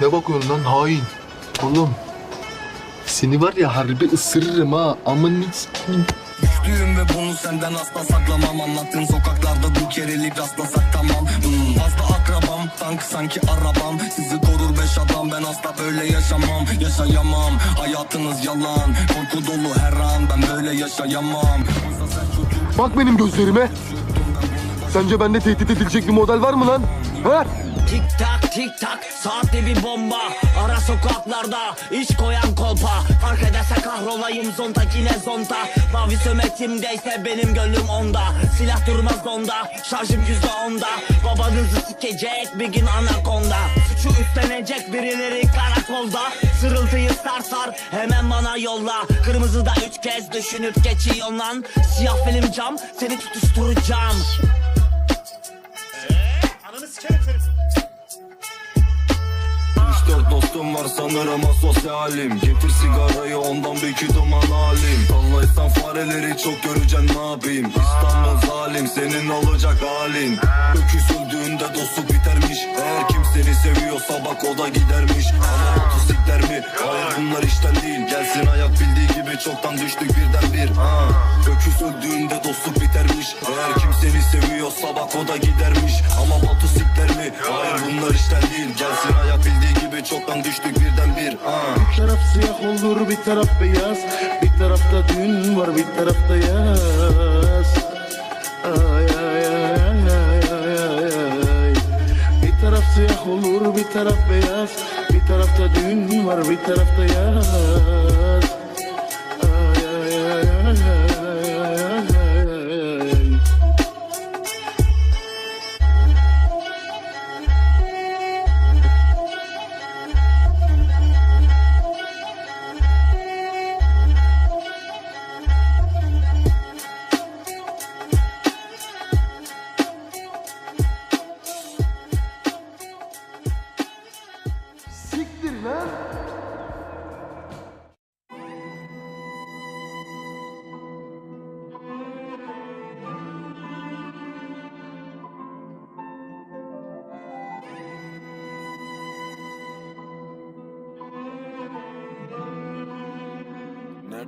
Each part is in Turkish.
Ne bakıyorsun lan hain? Oğlum. Seni var ya harbi ısırırım ha. Amın Düştüğüm ve bunu senden asla saklamam Anlattığın sokaklarda bu kerelik rastlasak tamam hmm. Fazla akrabam tank sanki arabam Sizi korur beş adam ben asla böyle yaşamam Yaşayamam hayatınız yalan Korku dolu her an ben böyle yaşayamam Bak benim gözlerime. Sence bende tehdit edilecek bir model var mı lan? Ha? Tik tak saatte bir bomba. Ara sokaklarda iş koyan kolpa. Fark ederse kahrolayım zonta yine zonta. Mavi sömetimdeyse benim gönlüm onda. Silah durmaz onda şarjım yüzde onda. Babanızı sikecek bir gün anakonda. Suçu üstlenecek birileri karakolda. Sırıltıyı sarsar hemen bana yolla. Kırmızıda üç kez düşünüp geçiyorsun lan. Siyah film cam seni tutuşturacağım. Ananı sikerim seni. Dostum var sanırım asosyalim. Getir sigarayı ondan bir iki duman alim Sallaysan fareleri çok göreceksin ne yapayım? İstanbul zalim senin olacak halin. Öküz öldüğünde dostluk bitermiş. Eğer kim seni seviyorsa bak o da gidermiş. Ama otosikler mi? Hayır bunlar işten değil. Gelsin ayak bildiği gibi çoktan düştük birden bir ha. Öküz öldüğünde dostluk bitermiş. Eğer kim seni seviyorsa bak o da gidermiş. Ama motosikler mi? Hayır bunlar işten değil. Gelsin ayak bildiği gibi çoktan düştük birden bir ha. Bir taraf siyah olur bir taraf beyaz. Bir tarafta dün var bir tarafta yaz. Ay siyah olur bir taraf beyaz Bir tarafta dün var bir tarafta yaz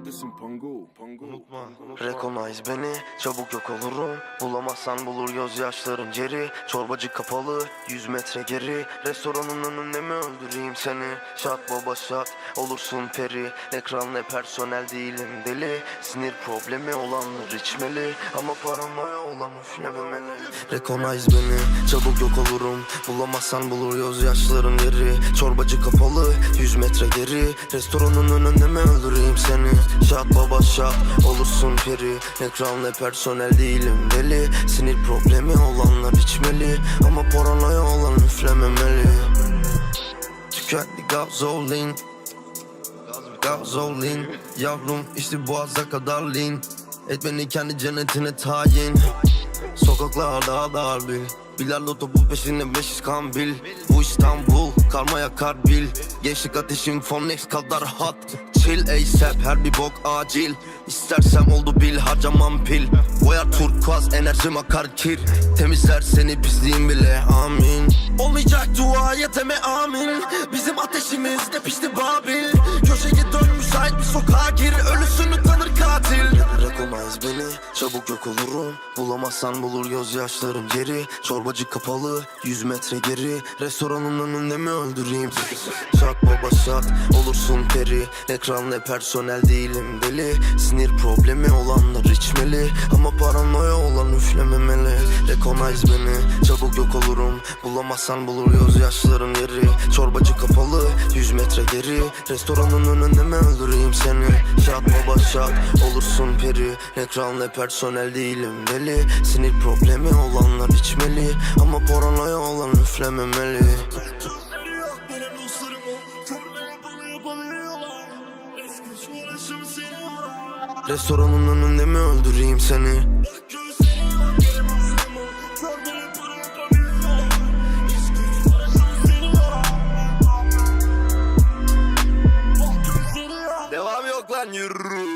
Neredesin Pango? Pango. Unutma, recognize beni Çabuk yok olurum. Bulamazsan bulur gözyaşlarım geri Çorbacı kapalı 100 metre geri. Restoranın önünde mi öldüreyim seni? Şat baba şat olursun peri. Ekran ne personel değilim deli. Sinir problemi olanlar içmeli. Ama paranoya olan üflememeli Recognize beni Çabuk yok olurum. Bulamazsan bulur gözyaşlarım geri Çorbacı kapalı 100 metre geri. Restoranın önünde mi öldüreyim seni Şat baba şat olursun peri. Ekran ne personel değilim deli. Sinir problemi olanlar içmeli. Ama paranoya olan üflememeli. Tükendi gazolin Gazolin Yavrum işte boğaza kadar lean. Et beni kendi cennetine tayin. Sokaklarda dar bil. Bilardo topu peşinde 500 kan bil Bu İstanbul karmaya kar bil Gençlik ateşim Phoenix kadar hot Chill ASAP her bir bok acil. İstersem oldu bil harcamam pil. Boyar turkuaz enerjim akar kir. Temizler seni pisliğin bile amin. Olmayacak dua yeteme amin. Bizim ateşimiz de pişti Babil. Köşeye dön müsait bir sokağa gir. Ölüsünü tanır katil Recognize beni çabuk yok olurum. Bulamazsan bulur gözyaşlarım geri. Çorbacı kapalı 100 metre geri. Restoranın önünde mi öldüreyim? Şat baba şat olursun peri. Ekran ne personel değilim deli. Sinir problemi olanlar içmeli. Ama paranoya olan üflememeli. Recognize beni çabuk yok olurum. Bulamazsan bulur gözyaşlarım geri. Çorbacı kapalı 100 metre geri. Restoranın önünde mi öldüreyim seni? Şat baba şat olursun peri ne kral ne personel değilim deli. Sinir problemi olanlar içmeli. Ama paranoya olan üflememeli. Restoranın önünde mi öldüreyim seni? Devam yok lan yürü.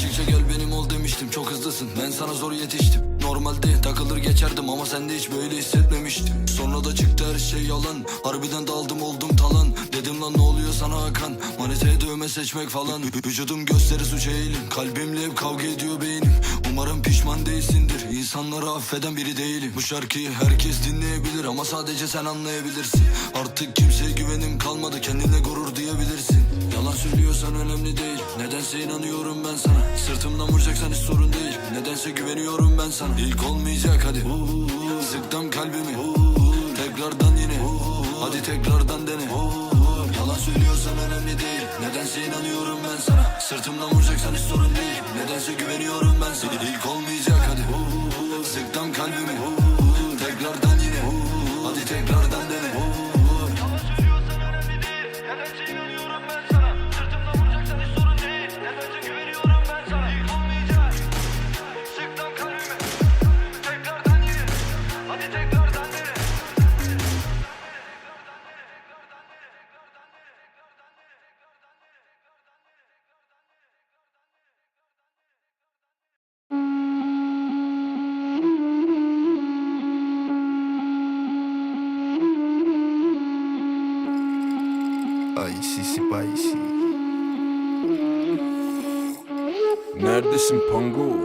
açıkça gel benim ol demiştim. Çok hızlısın. Ben sana zor yetiştim. Normalde takılır geçerdim ama sende hiç böyle hissetmemiştim. Sonra da çıktı her şey yalan. Harbiden daldım oldum talan. Dedim lan ne oluyor sana Hakan? Maniteye dövme seçmek falan. Vü- Vücudum gösteri suç eğilim. Kalbimle hep kavga ediyor beynim. Umarım pişman değilsindir. İnsanları affeden biri değilim. Bu şarkıyı herkes dinleyebilir Ama sadece sen anlayabilirsin. Artık kimseye güvenim kalmadı. Kendine gurur duyabilirsin Yalan söylüyorsan önemli değil. Nedense inanıyorum ben sana. Sırtımdan vuracaksan hiç sorun değil. Nedense güveniyorum ben sana. İlk olmayacak hadi. Sıktım kalbimi. Tekrardan yine. Hadi tekrardan dene. Yalan söylüyorsan önemli değil. Nedense inanıyorum ben sana. Sırtımdan vuracaksan hiç sorun değil. Nedense güveniyorum ben sana. İlk olmayacak Ay, sisipaisi. Neredesin Pango?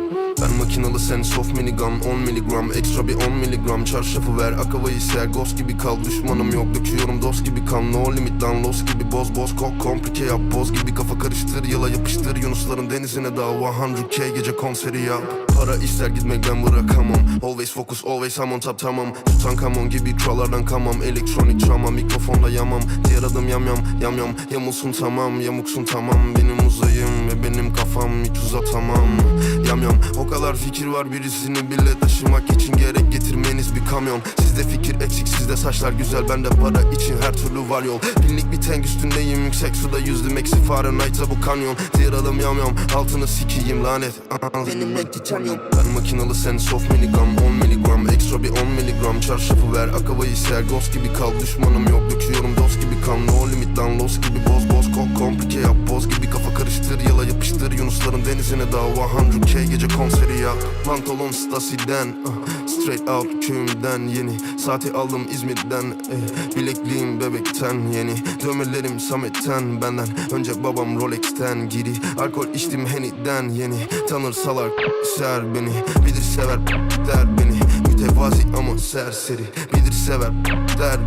Ben makinalı sen soft minigun 10 miligram Ekstra bir 10 miligram Çarşafı ver akavayı ser Ghost gibi kal. Düşmanım yok Döküyorum dost gibi kan No limit lan los gibi boz boz. Kok komplike yap boz gibi kafa karıştır Yıla yapıştır. Yunusların denizine dal 100k gece konseri yap. Para ister gitmekten bırakamam. Always focus always I'm on top tamam. Tutankamon gibi krallardan kamam Elektronik drama mikrofonda yamam. Diğer adım yam yam yam yam. Yamulsun tamam yamuksun tamam. Benim uzayım hiç uzatamam Yam yam o kadar fikir var birisini bile taşımak için gerek getirmeniz bir kamyon. Sizde fikir eksik sizde saçlar güzel. Bende para için her türlü var yol. Binlik bir tank üstündeyim yüksek suda yüzdüm. Eksi Fahrenheit'a bu kanyon Diğer adım yam yam altını sikiyim lanet. Benim renk titanyum Ben makinalı sen soft minigun 10 miligram Ekstra bir 10 miligram Çarşafı ver akavayı ser. Ghost gibi kal düşmanım yok. Döküyorum dost gibi kan. No limit lan los gibi boz boz. Kok komplike yap boz gibi kafa karıştır. Yala yapıştır. Yunusların denizine dal 100k gece konseri yap Pantolon Stasi'den uh, Straight out köyümden yeni. Saati aldım İzmir'den eh, Bilekliğim bebekten yeni. Dövmelerim Samet'ten benden Önce babam Rolex'ten giri Alkol içtim Henny'den yeni. Tanırsalar ser beni Bilir sever der beni. Mütevazi ama serseri Bilir sever der